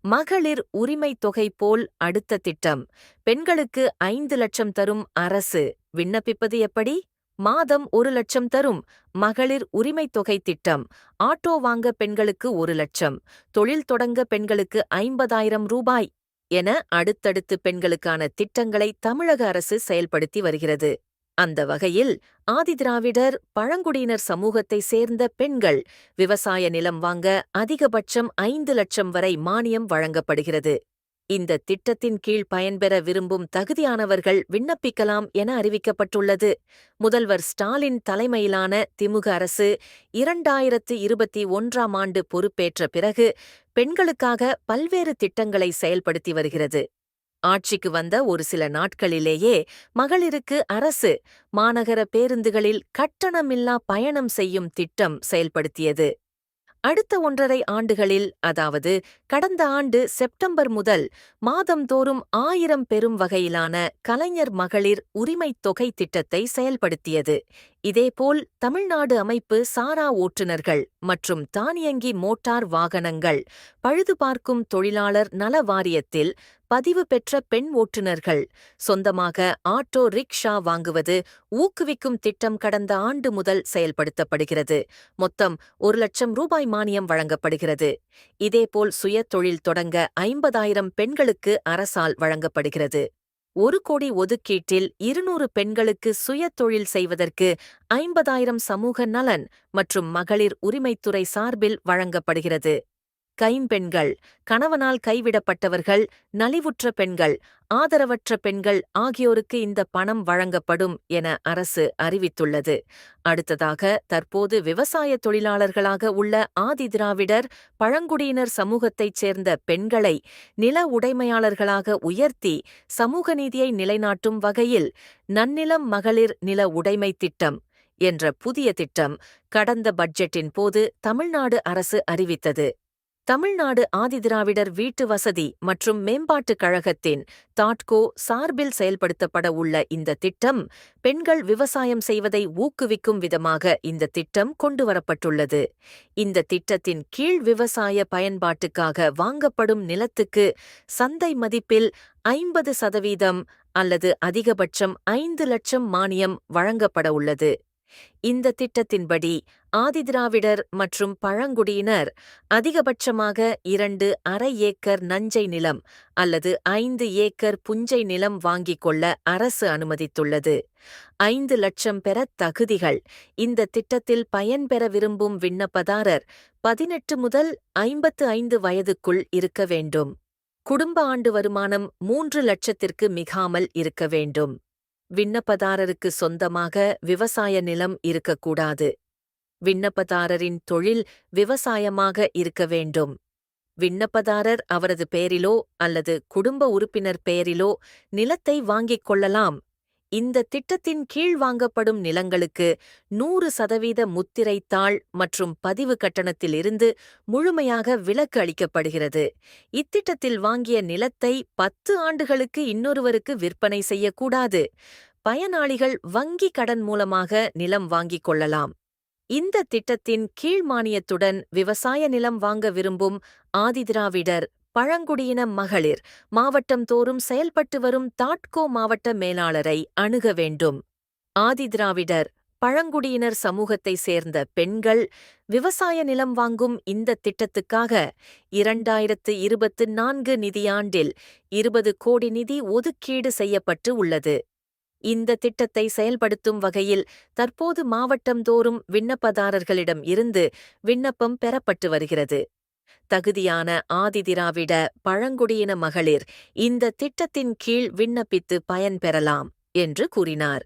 மகளிர் உரிமை தொகை போல் அடுத்த திட்டம். பெண்களுக்கு ஐந்து லட்சம் தரும் அரசு. விண்ணப்பிப்பது எப்படி? மாதம் ஒரு லட்சம் தரும். மகளிர் உரிமைத் தொகை திட்டம். ஆட்டோ வாங்க பெண்களுக்கு ஒரு லட்சம். தொழில் தொடங்க பெண்களுக்கு ஐம்பதாயிரம் ரூபாய் என அடுத்தடுத்து பெண்களுக்கான திட்டங்களை தமிழக அரசு செயல்படுத்தி வருகிறது. அந்த வகையில் ஆதிதிராவிடர் பழங்குடியினர் சமூகத்தை சேர்ந்த பெண்கள் விவசாய நிலம் வாங்க அதிகபட்சம் ஐந்து லட்சம் வரை மானியம் வழங்கப்படுகிறது. இந்த திட்டத்தின் கீழ் பயன்பெற விரும்பும் தகுதியானவர்கள் விண்ணப்பிக்கலாம் என அறிவிக்கப்பட்டுள்ளது. முதல்வர் ஸ்டாலின் தலைமையிலான திமுக அரசு இரண்டாயிரத்து இருபத்தி ஒன்றாம் ஆண்டு பொறுப்பேற்ற பிறகு பெண்களுக்காக பல்வேறு திட்டங்களை செயல்படுத்தி வருகிறது. ஆட்சிக்கு வந்த ஒரு சில நாட்களிலேயே மகளிருக்கு அரசு மாநகர பேருந்துகளில் கட்டணமில்லா பயணம் செய்யும் திட்டம் செயல்படுத்தியது. அடுத்த ஒன்றரை ஆண்டுகளில் அதாவது கடந்த ஆண்டு செப்டம்பர் முதல் மாதந்தோறும் ஆயிரம் பெறும் வகையிலான கலைஞர் மகளிர் உரிமைத் தொகை திட்டத்தை செயல்படுத்தியது. இதேபோல் தமிழ்நாடு அமைப்பு சாரா ஓட்டுநர்கள் மற்றும் தானியங்கி மோட்டார் வாகனங்கள் பழுதுபார்க்கும் தொழிலாளர் நல வாரியத்தில் பதிவு பெற்ற பெண் ஓட்டுநர்கள் சொந்தமாக ஆட்டோ ரிக்ஷா வாங்குவது ஊக்குவிக்கும் திட்டம் கடந்த ஆண்டு முதல் செயல்படுத்தப்படுகிறது. மொத்தம் ஒரு லட்சம் ரூபாய் மானியம் வழங்கப்படுகிறது. இதேபோல் சுய தொழில் தொடங்க ஐம்பதாயிரம் பெண்களுக்கு அரசால் வழங்கப்படுகிறது. ஒரு கோடி ஒதுக்கீட்டில் இருநூறு பெண்களுக்கு சுய தொழில் செய்வதற்கு ஐம்பதாயிரம் சமூக நலன் மற்றும் மகளிர் உரிமைத்துறை சார்பில் வழங்கப்படுகிறது. கைம்பெண்கள் கணவனால் கைவிடப்பட்டவர்கள் நலிவுற்ற பெண்கள் ஆதரவற்ற பெண்கள் ஆகியோருக்கு இந்த பணம் வழங்கப்படும் என அரசு அறிவித்துள்ளது. அடுத்ததாக தற்போது விவசாய தொழிலாளர்களாக உள்ள ஆதிதிராவிடர் பழங்குடியினர் சமூகத்தைச் சேர்ந்த பெண்களை நில உடைமையாளர்களாக உயர்த்தி சமூக நீதியை நிலைநாட்டும் வகையில் நன்னிலம் மகளிர் நில உடைமை திட்டம் என்ற புதிய திட்டம் கடந்த பட்ஜெட்டின் போது தமிழ்நாடு அரசு அறிவித்தது. தமிழ்நாடு ஆதிதிராவிடர் வீட்டு வசதி மற்றும் மேம்பாட்டுக் கழகத்தின் தாட்கோ சார்பில் செயல்படுத்தப்பட உள்ள இந்த திட்டம் பெண்கள் விவசாயம் செய்வதை ஊக்குவிக்கும் விதமாக இந்த திட்டம் கொண்டுவரப்பட்டுள்ளது. இந்த திட்டத்தின் கீழ் விவசாய பயன்பாட்டுக்காக வாங்கப்படும் நிலத்துக்கு சந்தை மதிப்பில் ஐம்பது சதவீதம் அல்லது அதிகபட்சம் ஐந்து லட்சம் மானியம் வழங்கப்பட உள்ளது. இந்த திட்டத்தின்படி ஆதிதிராவிடர் மற்றும் பழங்குடியினர் அதிகபட்சமாக இரண்டு அரை ஏக்கர் நஞ்சை நிலம் அல்லது ஐந்து ஏக்கர் புஞ்சை நிலம் வாங்கிக் கொள்ள அரசு அனுமதித்துள்ளது. ஐந்து லட்சம் பெற தகுதிகள். இந்த திட்டத்தில் பயன்பெற விரும்பும் விண்ணப்பதாரர் பதினெட்டு முதல் ஐம்பத்து ஐந்து வயதுக்குள் இருக்க வேண்டும். குடும்ப ஆண்டு வருமானம் மூன்று லட்சத்திற்கு மிகாமல் இருக்க வேண்டும். விண்ணப்பதாரருக்கு சொந்தமாக விவசாய நிலம் இருக்கக்கூடாது. விண்ணப்பதாரரின் தொழில் விவசாயமாக இருக்க வேண்டும். விண்ணப்பதாரர் அவரது பெயரிலோ அல்லது குடும்ப உறுப்பினர் பெயரிலோ நிலத்தை வாங்கிக் கொள்ளலாம். இந்த திட்டத்தின் கீழ் வாங்கப்படும் நிலங்களுக்கு நூறு சதவீத முத்திரைத்தாள் மற்றும் பதிவு கட்டணத்திலிருந்து முழுமையாக விலக்கு அளிக்கப்படுகிறது. இத்திட்டத்தில் வாங்கிய நிலத்தை பத்து ஆண்டுகளுக்கு இன்னொருவருக்கு விற்பனை செய்யக்கூடாது. பயனாளிகள் வங்கி கடன் மூலமாக நிலம் வாங்கிக் கொள்ளலாம். இந்த திட்டத்தின் கீழ் மானியத்துடன் விவசாய நிலம் வாங்க விரும்பும் ஆதிதிராவிடர் பழங்குடியின மகளிர் மாவட்டம் தோறும் செயல்பட்டு வரும் தாட்கோ மாவட்ட மேலாளரை அணுக வேண்டும். ஆதிதிராவிடர் பழங்குடியினர் சமூகத்தை சேர்ந்த பெண்கள் விவசாய நிலம் வாங்கும் இந்த திட்டத்துக்காக இரண்டாயிரத்து இருபத்து நான்கு நிதியாண்டில் இருபது கோடி நிதி ஒதுக்கீடு செய்யப்பட்டு உள்ளது. இந்த திட்டத்தை செயல்படுத்தும் வகையில் தற்போது மாவட்டம்தோறும் விண்ணப்பதாரர்களிடம் இருந்து விண்ணப்பம் பெறப்பட்டு வருகிறது. தகுதியான ஆதிதிராவிட பழங்குடியின மகளிர் இந்த திட்டத்தின் கீழ் விண்ணப்பித்து பயன்பெறலாம் என்று கூறினார்.